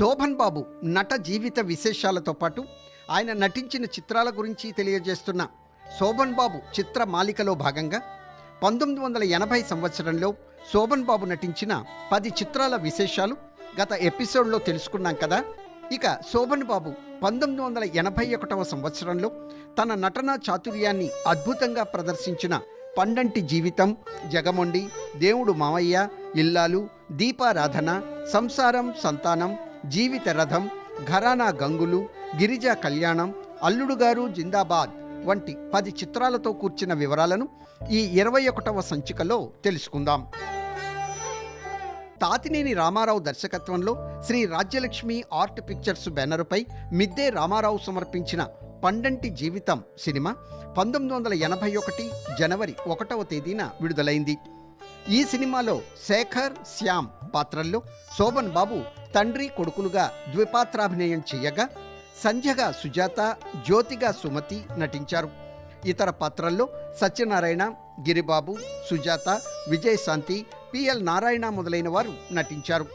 శోభన్ బాబు నట జీవిత విశేషాలతో పాటు ఆయన నటించిన చిత్రాల గురించి తెలియజేస్తున్న శోభన్ బాబు చిత్ర మాలికలో భాగంగా పంతొమ్మిది వందల ఎనభై సంవత్సరంలో శోభన్ బాబు నటించిన పది చిత్రాల విశేషాలు గత ఎపిసోడ్లో తెలుసుకున్నాం కదా. ఇక శోభన్ బాబు పంతొమ్మిది వందల ఎనభై ఒకటవ సంవత్సరంలో తన నటనా చాతుర్యాన్ని అద్భుతంగా ప్రదర్శించిన పండంటి జీవితం జగమొండి దేవుడు మావయ్య ఇల్లాలు దీపారాధన సంసారం సంతానం జీవిత రథం ఘరానా గంగులు గిరిజా కళ్యాణం అల్లుడు గారు జిందాబాద్ వంటి పది చిత్రాలతో కూర్చిన వివరాలను ఈ ఇరవై ఒకటవ సంచికలో తెలుసుకుందాం. తాతినేని రామారావు దర్శకత్వంలో శ్రీ రాజ్యలక్ష్మి ఆర్ట్ పిక్చర్స్ బ్యానరుపై మిద్దే రామారావు సమర్పించిన పండంటి జీవితం సినిమా పంతొమ్మిది వందల ఎనభై ఒకటి జనవరి ఒకటవ తేదీన విడుదలైంది. ఈ సినిమాలో శేఖర్ శ్యామ్ పాత్రల్లో శోభన్ బాబు తండ్రి కొడుకులుగా ద్విపాత్రాభినయం చేయగా సంధ్యగా సుజాత జ్యోతిగా సుమతి నటించారు. ఇతర పాత్రల్లో సత్యనారాయణ గిరిబాబు సుజాత విజయశాంతి పిఎల్ నారాయణ మొదలైన వారు నటించారు.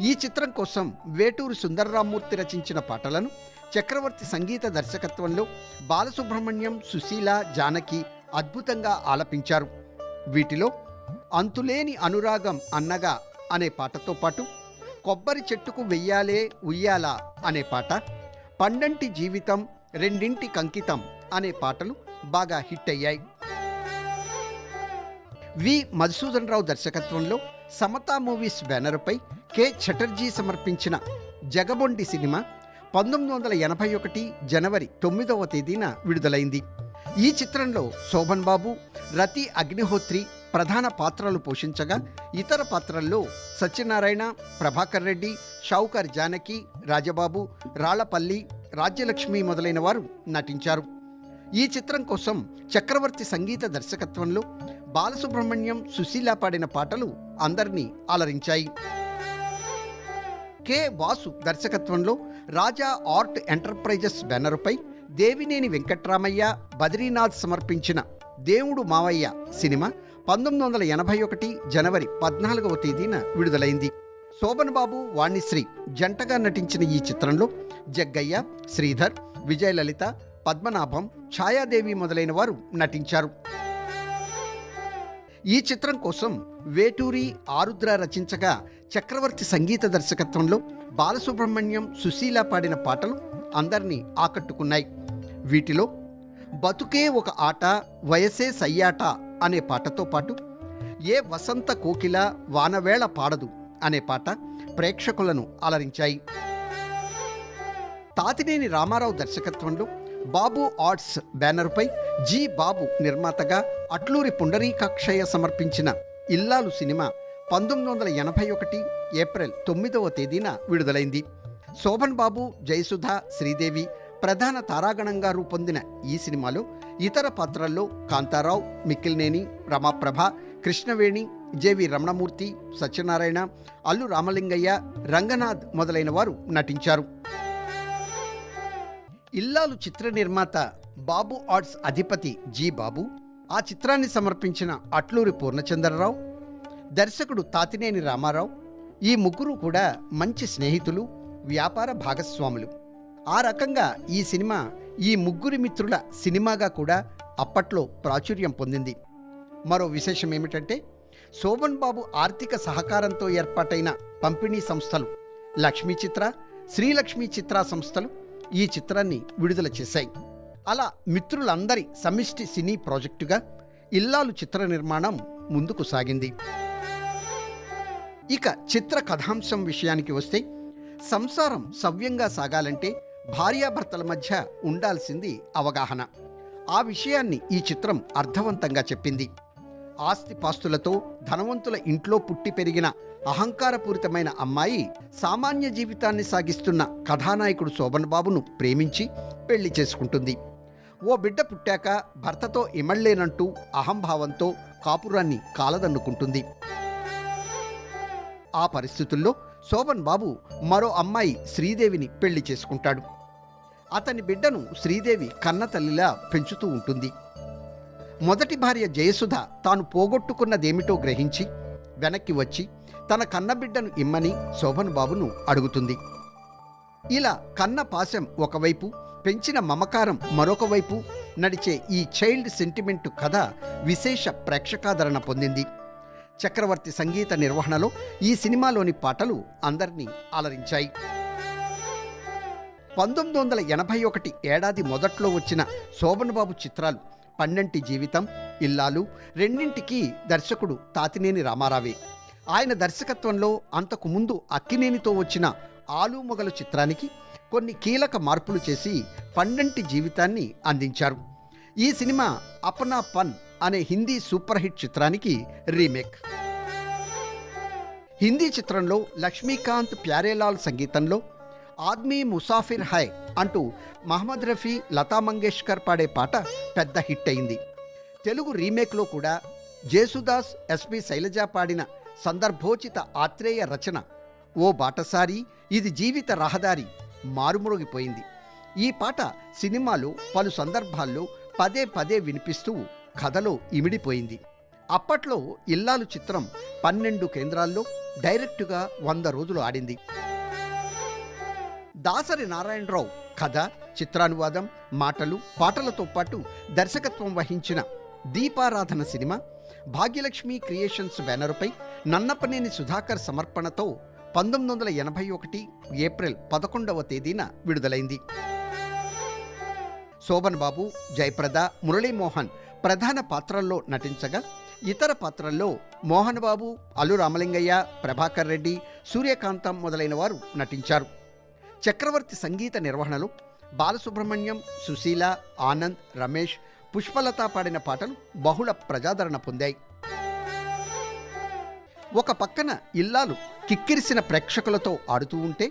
ఈ చిత్రం కోసం వేటూరు సుందర్రామూర్తి రచించిన పాటలను చక్రవర్తి సంగీత దర్శకత్వంలో బాలసుబ్రహ్మణ్యం సుశీల జానకి అద్భుతంగా ఆలపించారు. వీటిలో అంతులేని అనురాగం అన్నగా అనే పాటతో పాటు కొబ్బరి చెట్టుకు వెయ్యాలే ఉయ్యాలా అనే పాట పండంటి జీవితం రెండింటి కంకితం అనే పాటలు బాగా హిట్ అయ్యాయి. వి మధుసూదన్ రావు దర్శకత్వంలో సమతా మూవీస్ బ్యానర్పై కె. చటర్జీ సమర్పించిన జగబొండి సినిమా పంతొమ్మిది వందల ఎనభై ఒకటి జనవరి తొమ్మిదవ తేదీన విడుదలైంది. ఈ చిత్రంలో శోభన్ బాబు రతి అగ్నిహోత్రి ప్రధాన పాత్రలు పోషించగా ఇతర పాత్రల్లో సత్యనారాయణ ప్రభాకర్ రెడ్డి షావుకర్ జానకి రాజబాబు రాళ్ళపల్లి రాజ్యలక్ష్మి మొదలైన వారు నటించారు. ఈ చిత్రం కోసం చక్రవర్తి సంగీత దర్శకత్వంలో బాలసుబ్రహ్మణ్యం సుశీల పాడిన పాటలు అందరినీ అలరించాయి. కె. వాసు దర్శకత్వంలో రాజా ఆర్ట్ ఎంటర్ప్రైజెస్ బ్యానరుపై దేవినేని వెంకట్రామయ్య బద్రీనాథ్ సమర్పించిన దేవుడు మావయ్య సినిమా పంతొమ్మిది వందల ఎనభై ఒకటి జనవరి పద్నాలుగవ తేదీన విడుదలైంది. శోభన్ బాబు వాణిశ్రీ జంటగా నటించిన ఈ చిత్రంలో జగ్గయ్య శ్రీధర్ విజయలలిత పద్మనాభం ఛాయాదేవి మొదలైన వారు నటించారు. ఈ చిత్రం కోసం వేటూరి ఆరుద్ర రచించగా చక్రవర్తి సంగీత దర్శకత్వంలో బాలసుబ్రహ్మణ్యం సుశీల పాడిన పాటలు అందరినీ ఆకట్టుకున్నాయి. వీటిలో బతుకే ఒక ఆట వయసే సయ్యాట అనే పాటతో పాటు ఏ వసంత కోకిల వానవేళ పాడదు అనే పాట ప్రేక్షకులను అలరించాయి. తాతినేని రామారావు దర్శకత్వంలో బాబు ఆర్ట్స్ బ్యానర్పై జి బాబు నిర్మాతగా అట్లూరి పుండరీకాక్షయ్య సమర్పించిన ఇల్లాలు సినిమా పంతొమ్మిది వందల ఎనభై ఒకటి ఏప్రిల్ తొమ్మిదవ తేదీన విడుదలైంది. శోభన్ బాబు జయసుధ శ్రీదేవి ప్రధాన తారాగణంగా రూపొందిన ఈ సినిమాలో ఇతర పాత్రల్లో కాంతారావు మిక్కిలినేని రమాప్రభ కృష్ణవేణి జేవి రమణమూర్తి సత్యనారాయణ అల్లు రామలింగయ్య రంగనాథ్ మొదలైన వారు నటించారు. ఇల్లాలు చిత్ర నిర్మాత బాబు ఆర్ట్స్ అధిపతి జి బాబు ఆ చిత్రాన్ని సమర్పించిన అట్లూరి పూర్ణచంద్రరావు దర్శకుడు తాతినేని రామారావు ఈ ముగ్గురు కూడా మంచి స్నేహితులు వ్యాపార భాగస్వాములు. ఆ రకంగా ఈ సినిమా ఈ ముగ్గురి మిత్రుల సినిమాగా కూడా అప్పట్లో ప్రాచుర్యం పొందింది. మరో విశేషం ఏమిటంటే శోభన్ బాబు ఆర్థిక సహకారంతో ఏర్పాటైన పంపిణీ సంస్థలు లక్ష్మీ చిత్ర శ్రీలక్ష్మి చిత్ర సంస్థలు ఈ చిత్రాన్ని విడుదల చేశాయి. అలా మిత్రులందరి సమిష్టి సినీ ప్రాజెక్టుగా ఇల్లాలు చిత్ర నిర్మాణం ముందుకు సాగింది. ఇక చిత్ర కథాంశం విషయానికి వస్తే సంసారం సవ్యంగా సాగాలంటే భార్యాభర్తల మధ్య ఉండాల్సింది అవగాహన. ఆ విషయాన్ని ఈ చిత్రం అర్థవంతంగా చెప్పింది. ఆస్తిపాస్తులతో ధనవంతుల ఇంట్లో పుట్టి పెరిగిన అహంకారపూరితమైన అమ్మాయి సామాన్య జీవితాన్ని సాగిస్తున్న కథానాయకుడు శోభన్ బాబును ప్రేమించి పెళ్ళి చేసుకుంటుంది. ఓ బిడ్డ పుట్టాక భర్తతో ఇమళ్ళేనంటూ అహంభావంతో కాపురాన్ని కాలదన్నుకుంటుంది. ఆ పరిస్థితుల్లో శోభన్ బాబు మరో అమ్మాయి శ్రీదేవిని పెళ్ళి చేసుకుంటాడు. అతని బిడ్డను శ్రీదేవి కన్నతల్లిలా పెంచుతూ ఉంటుంది. మొదటి భార్య జయసుధ తాను పోగొట్టుకున్నదేమిటో గ్రహించి వెనక్కి వచ్చి తన కన్నబిడ్డను ఇమ్మని శోభన్ బాబును అడుగుతుంది. ఇలా కన్న పాశం ఒకవైపు పెంచిన మమకారం మరొక వైపు నడిచే ఈ చైల్డ్ సెంటిమెంట్ కథ విశేష ప్రేక్షకాదరణ పొందింది. చక్రవర్తి సంగీత నిర్వహణలో ఈ సినిమాలోని పాటలు అందరినీ అలరించాయి. పంతొమ్మిది వందల ఎనభై ఒకటి ఏడాది మొదట్లో వచ్చిన శోభన్ బాబు చిత్రాలు పన్నెంటి జీవితం ఇల్లాలు రెండింటికి దర్శకుడు తాతినేని రామారావే. ఆయన దర్శకత్వంలో అంతకు ముందు అక్కినేనితో వచ్చిన ఆలుమొగల చిత్రానికి కొన్ని కీలక మార్పులు చేసి పన్నెంటి జీవితాన్ని అందించారు. ఈ సినిమా అపనా పన్ అనే హిందీ సూపర్ హిట్ చిత్రానికి రీమేక్. హిందీ చిత్రంలో లక్ష్మీకాంత్ ప్యారేలాల్ సంగీతంలో ఆద్మీ ముసాఫిర్ హై అంటూ మహమ్మద్ రఫీ లతా మంగేష్కర్ పాడే పాట పెద్ద హిట్ అయింది. తెలుగు రీమేక్లో కూడా జేసుదాస్ ఎస్పి శైలజ పాడిన సందర్భోచిత ఆత్రేయ రచన ఓ బాటసారి ఇది జీవిత రహదారి మారుమరుగిపోయింది. ఈ పాట సినిమాలో పలు సందర్భాల్లో పదే పదే వినిపిస్తూ కథలో ఇమిడిపోయింది. అప్పట్లో ఇల్లాలు చిత్రం పన్నెండు కేంద్రాల్లో డైరెక్టుగా వంద రోజులు ఆడింది. దాసరి నారాయణరావు కథ చిత్రానువాదం మాటలు పాటలతో పాటు దర్శకత్వం వహించిన దీపారాధన సినిమా భాగ్యలక్ష్మి క్రియేషన్స్ బ్యానరుపై నన్నపనేని సుధాకర్ సమర్పణతో పంతొమ్మిది వందల ఎనభై ఒకటి ఏప్రిల్ పదకొండవ తేదీన విడుదలైంది. శోభన్ బాబు జయప్రద మురళీమోహన్ ప్రధాన పాత్రల్లో నటించగా ఇతర పాత్రల్లో మోహన్ బాబు అల్లు రామలింగయ్య ప్రభాకర్ రెడ్డి సూర్యకాంతం మొదలైన వారు నటించారు. చక్రవర్తి సంగీత నిర్వహణలో బాలసుబ్రహ్మణ్యం సుశీల ఆనంద్ రమేష్ పుష్పలత పాడిన పాటలు బహుళ ప్రజాదరణ పొందాయి. ఒక పక్కన ఇల్లాలు కిక్కిరిసిన ప్రేక్షకులతో ఆడుతూ ఉంటే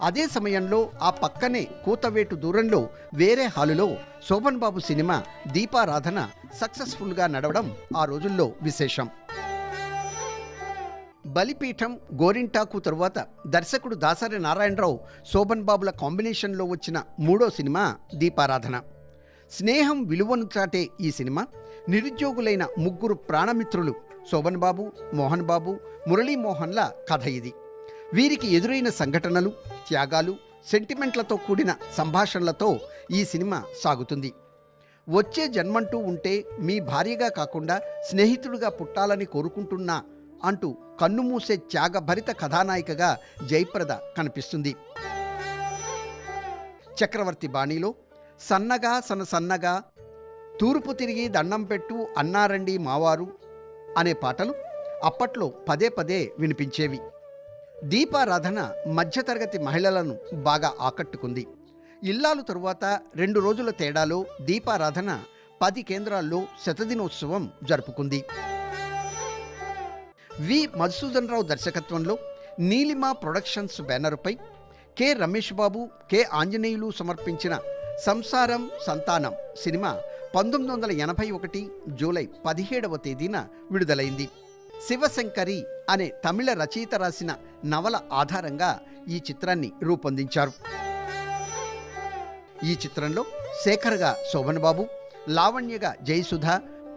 అదే సమయంలో ఆ పక్కనే కూతవేటు దూరంలో వేరే హాలులో శోభన్ బాబు సినిమా దీపారాధన సక్సెస్ఫుల్గా నడవడం ఆ రోజుల్లో విశేషం. బలిపీఠం గోరింటాకు తరువాత దర్శకుడు దాసరి నారాయణరావు శోభన్ బాబుల కాంబినేషన్లో వచ్చిన మూడో సినిమా దీపారాధన. స్నేహం విలువను చాటే ఈ సినిమా. నిరుద్యోగులైన ముగ్గురు ప్రాణమిత్రులు శోభన్ బాబు మోహన్ బాబు మురళీమోహన్ల కథ ఇది. వీరికి ఎదురైన సంఘటనలు త్యాగాలు సెంటిమెంట్లతో కూడిన సంభాషణలతో ఈ సినిమా సాగుతుంది. వచ్చే జన్మంటూ ఉంటే మీ భార్యగా కాకుండా స్నేహితుడిగా పుట్టాలని కోరుకుంటున్నా అంటూ కన్నుమూసే త్యాగభరిత కథానాయికగా జయప్రద కనిపిస్తుంది. చక్రవర్తి బాణీలో సన్నగా సన సన్నగా తూర్పు తిరిగి దండం పెట్టు అన్నారండి మావారు అనే పాటలు అప్పట్లో పదే పదే వినిపించేవి. దీపారాధన మధ్యతరగతి మహిళలను బాగా ఆకట్టుకుంది. ఇల్లాలు తరువాత రెండు రోజుల తేడాలో దీపారాధన పది కేంద్రాల్లో శతదినోత్సవం జరుపుకుంది. వి మధుసూదన్ రావు దర్శకత్వంలో నీలిమా ప్రొడక్షన్స్ బ్యానరుపై కె రమేష్ బాబు కె ఆంజనేయులు సమర్పించిన సంసారం సంతానం సినిమా పంతొమ్మిది వందల ఎనభై ఒకటి జూలై పదిహేడవ తేదీన విడుదలైంది. శివశంకరి అనే తమిళ రచయిత రాసిన నవల ఆధారంగా ఈ చిత్రాన్ని రూపొందించారు. ఈ చిత్రంలో శేఖర్గా శోభన్ బాబు లావణ్యగా జయసుధ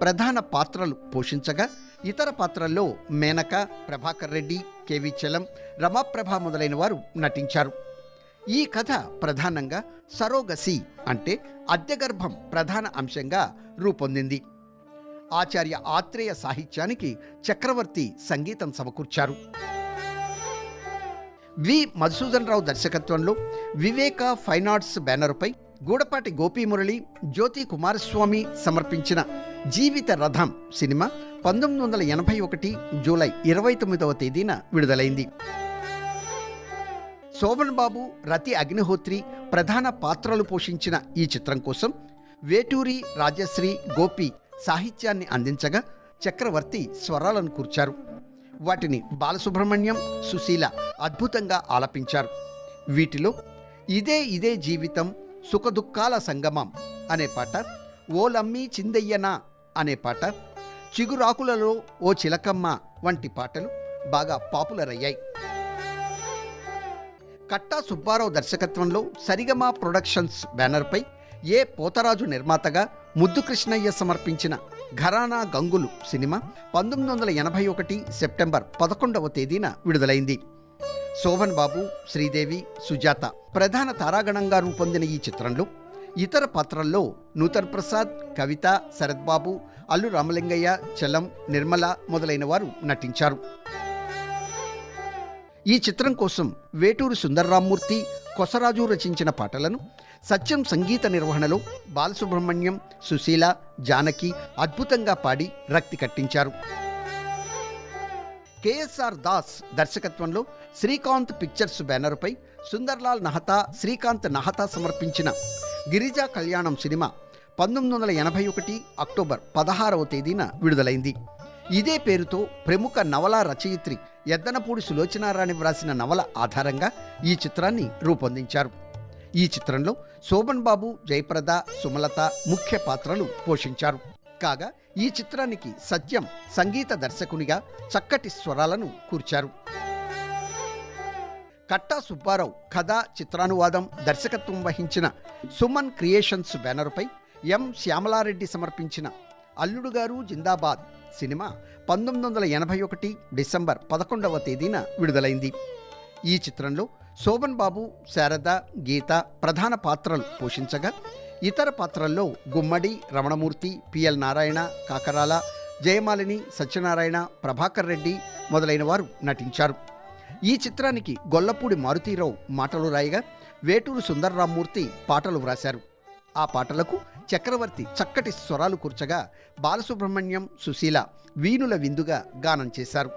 ప్రధాన పాత్రలు పోషించగా ఇతర పాత్రల్లో మేనక ప్రభాకర్ రెడ్డి కేవి చలం రమాప్రభ మొదలైన వారు నటించారు. ఈ కథ ప్రధానంగా సరోగసి అంటే అద్దెగర్భం ప్రధాన అంశంగా రూపొందింది. ఆచార్య ఆత్రేయ సాహిత్యానికి చక్రవర్తి సంగీతం సమకూర్చారు. వి. మధుసూదన్ రావు దర్శకత్వంలో వివేక ఫైన్ ఆర్ట్స్ బ్యానరుపై గూడపాటి గోపీమురళి జ్యోతి కుమారస్వామి సమర్పించిన జీవిత రథం సినిమా పంతొమ్మిది వందల ఎనభై ఒకటి జూలై ఇరవై తొమ్మిదవ తేదీన విడుదలైంది. శోభన్ బాబు రతి అగ్నిహోత్రి ప్రధాన పాత్రలు పోషించిన ఈ చిత్రం కోసం వేటూరి రాజశ్రీ గోపి సాహిత్యాన్ని అందించగా చక్రవర్తి స్వరాలను కూర్చారు. వాటిని బాలసుబ్రహ్మణ్యం సుశీల అద్భుతంగా ఆలపించారు. వీటిలో ఇదే ఇదే జీవితం సుఖదుఖాల సంగమం అనే పాట ఓలమ్మి చిందయ్యనా అనే పాట చిగురాకులలో ఓ చిలకమ్మ వంటి పాటలు బాగా పాపులర్ అయ్యాయి కట్టా సుబ్బారావు దర్శకత్వంలో సరిగమ ప్రొడక్షన్స్ బ్యానర్పై ఏ పోతరాజు నిర్మాతగా ముద్దు కృష్ణయ్య సమర్పించిన ఘరానా గంగులు సినిమా పంతొమ్మిది వందల ఎనభై ఒకటి సెప్టెంబర్ పదకొండవ తేదీన విడుదలైంది. శోభన్ బాబు శ్రీదేవి సుజాత ప్రధాన తారాగణంగా రూపొందిన ఈ చిత్రంలో ఇతర పాత్రల్లో నూతన్ ప్రసాద్ కవిత శరత్బాబు అల్లు రామలింగయ్య చలం నిర్మల మొదలైన వారు నటించారు. ఈ చిత్రం కోసం వేటూరు సుందర్రామ్మూర్తి కొసరాజు రచించిన పాటలను సత్యం సంగీత నిర్వహణలో బాలసుబ్రహ్మణ్యం సుశీల జానకి అద్భుతంగా పాడి రక్తి కట్టించారు. కేఎస్ఆర్ దాస్ దర్శకత్వంలో శ్రీకాంత్ పిక్చర్స్ బ్యానర్పై సుందర్లాల్ నహతా శ్రీకాంత్ నహతా సమర్పించిన గిరిజా కళ్యాణం సినిమా పంతొమ్మిది వందల ఎనభై ఒకటి అక్టోబర్ పదహారవ తేదీన విడుదలైంది. ఇదే పేరుతో ప్రముఖ నవలా రచయిత్రి ఎద్దనపూడి సులోచనారాణి వ్రాసిన నవల ఆధారంగా ఈ చిత్రాన్ని రూపొందించారు. ఈ చిత్రంలో శోభన్ బాబు జయప్రద సుమలత ముఖ్య పాత్రలు పోషించారు. కాగా ఈ చిత్రానికి సత్యం సంగీత దర్శకునిగా చక్కటి స్వరాలను కూర్చారు. కట్టా సుబ్బారావు కథ చిత్రానువాదం దర్శకత్వం వహించిన సుమన్ క్రియేషన్స్ బ్యానర్పై ఎం శ్యామలారెడ్డి సమర్పించిన అల్లుడు గారు జిందాబాద్ సినిమా పంతొమ్మిది వందల ఎనభై ఒకటి డిసెంబర్ పదకొండవ తేదీన విడుదలైంది. ఈ చిత్రంలో శోభన్ బాబు శారద గీత ప్రధాన పాత్రలు పోషించగా ఇతర పాత్రల్లో గుమ్మడి రమణమూర్తి పిఎల్ నారాయణ కాకరాల జయమాలిని సత్యనారాయణ ప్రభాకర్ రెడ్డి మొదలైన వారు నటించారు. ఈ చిత్రానికి గొల్లపూడి మారుతీరావు మాటలు రాయగా వేటూరు సుందర్రామ్మూర్తి పాటలు వ్రాశారు. ఆ పాటలకు చక్రవర్తి చక్కటి స్వరాలు కూర్చగా బాలసుబ్రహ్మణ్యం సుశీల వీణుల విందుగా గానం చేశారు.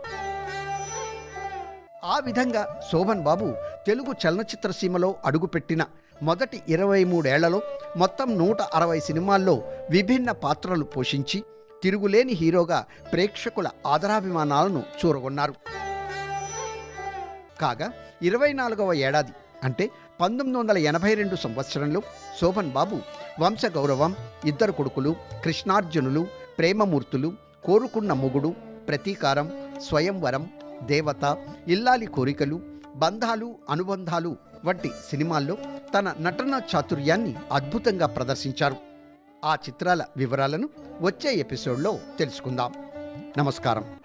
ఆ విధంగా శోభన్ బాబు తెలుగు చలనచిత్ర సీమలో అడుగుపెట్టిన మొదటి ఇరవై మూడేళ్ళలో మొత్తం నూట అరవై సినిమాల్లో విభిన్న పాత్రలు పోషించి తిరుగులేని హీరోగా ప్రేక్షకుల ఆదరాభిమానాలను చూరగొన్నారు. కాగా ఇరవై నాలుగవ ఏడాది అంటే పంతొమ్మిది వందల ఎనభై రెండు సంవత్సరంలో శోభన్ బాబు వంశగౌరవం ఇద్దరు కొడుకులు కృష్ణార్జునులు ప్రేమమూర్తులు కోరుకున్న మొగుడు ప్రతీకారం స్వయంవరం దేవత ఇల్లాలి కోరికలు బంధాలు అనుబంధాలు వంటి సినిమాల్లో తన నటన చాతుర్యాన్ని అద్భుతంగా ప్రదర్శించారు. ఆ చిత్రాల వివరాలను వచ్చే ఎపిసోడ్లో తెలుసుకుందాం. నమస్కారం.